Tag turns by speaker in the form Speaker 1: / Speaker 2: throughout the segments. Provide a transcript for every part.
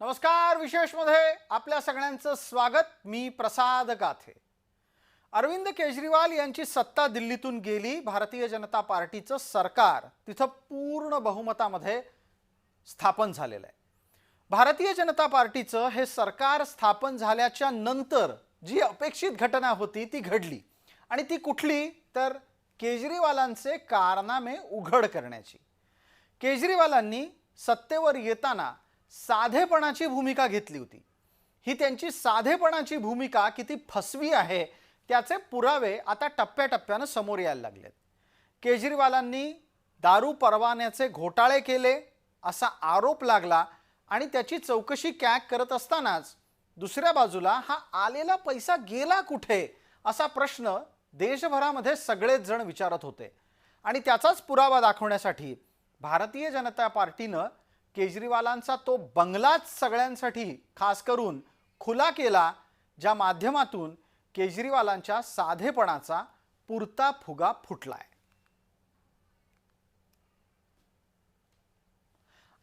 Speaker 1: नमस्कार विशेषमध्ये आपल्या सगळ्यांचं स्वागत. मी प्रसाद गाथे. अरविंद केजरीवाल यांची सत्ता दिल्लीतून गेली. भारतीय जनता पार्टीचं सरकार तिथं पूर्ण बहुमतामध्ये स्थापन झालेलं आहे. भारतीय जनता पार्टीचं हे सरकार स्थापन झाल्याच्यानंतर जी अपेक्षित घटना होती ती घडली. आणि ती कुठली? तर केजरीवालांचे कारनामे उघड करण्याची. केजरीवालांनी सत्तेवर येताना साधेपणाची भूमिका घेतली होती. ही त्यांची साधेपणाची भूमिका किती फसवी आहे त्याचे पुरावे आता टप्प्याटप्प्यानं समोर यायला लागलेत. केजरीवालांनी दारू परवान्याचे घोटाळे केले असा आरोप लागला आणि त्याची चौकशी कॅक करत असतानाच दुसऱ्या बाजूला हा आलेला पैसा गेला कुठे असा प्रश्न देशभरामध्ये सगळेच जण विचारत होते. आणि त्याचाच पुरावा दाखवण्यासाठी भारतीय जनता पार्टीनं केजरीवालांचा तो बंगलाच सगळ्यांसाठी खास करून खुला केला ज्या माध्यमातून केजरीवालांच्या साधेपणाचा पुरता फुगा फुटलाय.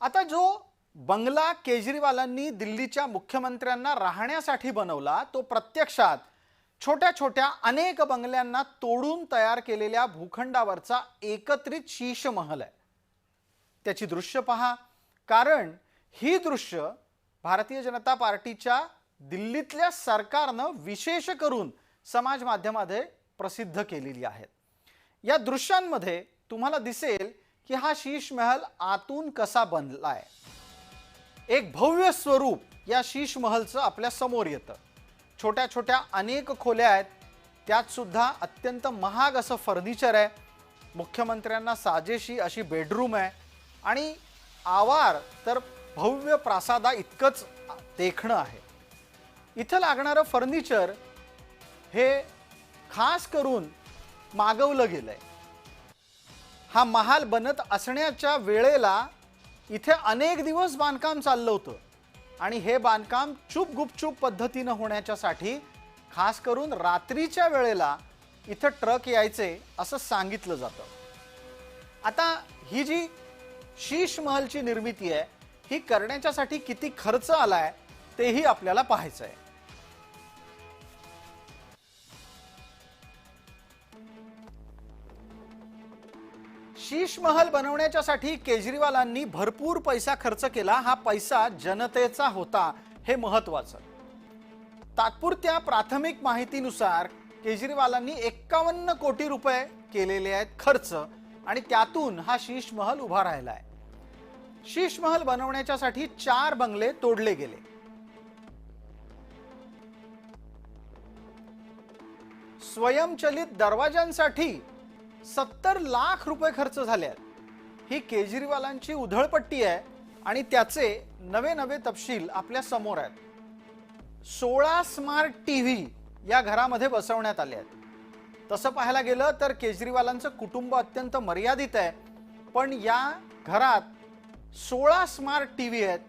Speaker 1: आता जो बंगला केजरीवालांनी दिल्लीच्या मुख्यमंत्र्यांना राहण्यासाठी बनवला तो प्रत्यक्षात छोट्या छोट्या अनेक बंगल्यांना तोडून तयार केलेल्या भूखंडावरचा एकत्रित शीश महल आहे. त्याची दृश्य पहा. कारण ही दृश्य भारतीय जनता पार्टीच्या दिल्लीतल्या सरकारनं विशेष करून समाज माध्यमामध्ये प्रसिद्ध केलेली आहेत. या दृश्यांमध्ये तुम्हाला दिसेल की हा शीश महल आतून कसा बनलाय. एक भव्य स्वरूप या शीश महलचं आपल्यासमोर येतं. छोट्या छोट्या अनेक खोल्या आहेत. त्यात सुद्धा अत्यंत महाग असं फर्निचर आहे. मुख्यमंत्र्यांना साजेशी अशी बेडरूम आहे. आणि आवार तर भव्य प्रासादा इतकंच देखणं आहे. इथं लागणारं फर्निचर हे खास करून मागवलं गेलं आहे हा महाल बनत असण्याच्या वेळेला इथे अनेक दिवस बांधकाम चाललं होतं आणि हे बांधकाम चुप गुपचूप पद्धतीनं होण्याच्यासाठी खास करून रात्रीच्या वेळेला इथं ट्रक यायचे असं सांगितलं जातं. आता ही जी शीश महलची निर्मिती आहे. ही करण्याच्यासाठी किती खर्च आलाय तेही आपल्याला पाहायचं आहे शीश महल बनवण्याच्यासाठी केजरीवालांनी भरपूर पैसा खर्च केला. हा पैसा जनतेचा होता हे महत्वाचं तात्पुरत्या प्राथमिक माहितीनुसार केजरीवालांनी एक्कावन्न कोटी रुपये केलेले आहेत खर्च. आणि त्यातून हा शीश महल उभा राहिला आहे शीश महल बनवण्याच्यासाठी चार बंगले तोडले गेले. स्वयंचलित दरवाजांसाठी सत्तर लाख रुपये खर्च झाले आहेत. ही केजरीवालांची उधळपट्टी आहे आणि त्याचे नवे नवे तपशील आपल्यासमोर आहेत. सोळा स्मार्ट टी व्ही या घरामध्ये बसवण्यात आले आहेत. तसं पाहायला गेलं तर केजरीवालांचं कुटुंब अत्यंत मर्यादित आहे. पण या घरात सोळा स्मार्ट टी व्ही आहेत.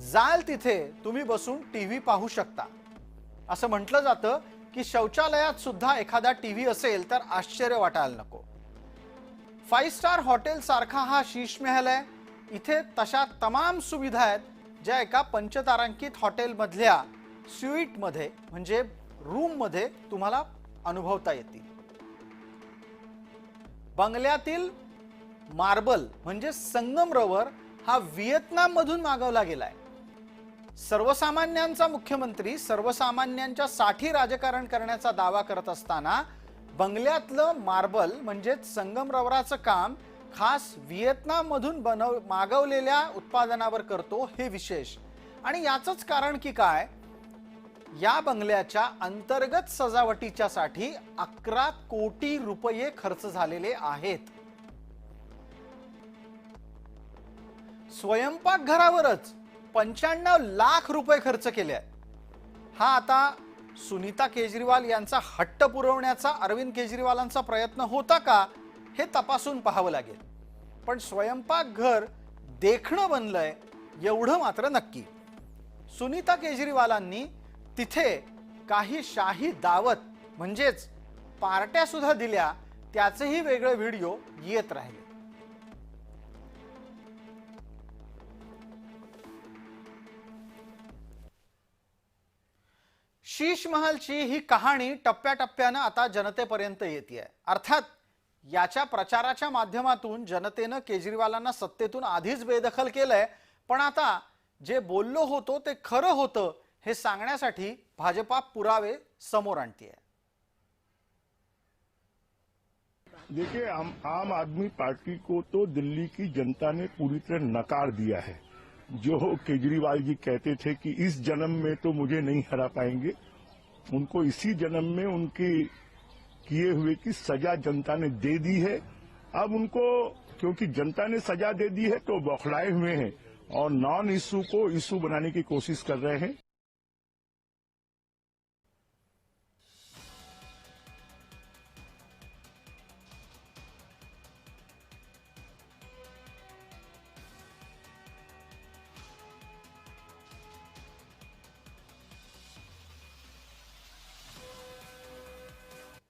Speaker 1: जाल तिथे तुम्ही बसून टी व्ही पाहू शकता. असं म्हटलं जातं की शौचालयात सुद्धा एखादा टी व्ही असेल तर आश्चर्य वाटायला नको. फाईव्ह स्टार हॉटेल सारखा हा शीश महल आहे. इथे तशा तमाम सुविधा आहेत ज्या एका पंचतारांकित हॉटेलमधल्या स्वीटमध्ये म्हणजे रूममध्ये तुम्हाला अनुभवता येतील. बंगल्यातील मार्बल म्हणजे संगमरवर हा व्हिएतनाम मधून मागवला गेलाय. सर्वसामान्यांचा मुख्यमंत्री सर्वसामान्यांच्या साठी राजकारण करण्याचा दावा करत असताना बंगल्यातलं मार्बल म्हणजेच संगमरवराचं काम खास व्हिएतनाम मधून बनव मागवलेल्या उत्पादनावर करतो हे विशेष. आणि याचंच कारण की काय? या बंगल्याच्या अंतर्गत सजावटीच्या साठी अकरा कोटी रुपये खर्च झालेले आहेत. स्वयंपाकघरावरच पंच्याण्णव लाख रुपये खर्च केले आहेत हा आता सुनीता केजरीवाल यांचा हट्ट पुरवण्याचा अरविंद केजरीवालांचा प्रयत्न होता का हे तपासून पाहावं लागेल. पण स्वयंपाकघर देखणं बनलंय एवढं मात्र नक्की. सुनीता केजरीवालांनी तिथे काही शाही दावत म्हणजेच पार्ट्या सुद्धा दिल्या त्याचेही वेगळे व्हिडिओ येत राहिले. शीश महालची ही कहाणी टप्प्याटप्प्यानं आता जनतेपर्यंत येते अर्थात याच्या प्रचाराच्या माध्यमातून जनतेनं केजरीवालांना सत्तेतून आधीच बेदखल केलंय पण आता जे बोललो होतो ते खरं होतं हे सांगण्यासाठी भाजपा पुरावे समोर आणतीये.
Speaker 2: देखिए आम, आम आदमी पार्टी को तो दिल्ली की जनता ने पूरी तरह नकार दिया है। जो केजरीवाल जी कहते थे कि इस जन्म में तो मुझे नहीं हरा पाएँगे उनको इसी जन्म में उनकी किए हुए की सजा जनता ने दे दी है। अब उनको क्योंकि जनता ने सजा दे दी है तो बौखलाए हुए हैं और नॉन इशू को इशू बनाने की कोशिश कर रहे हैं।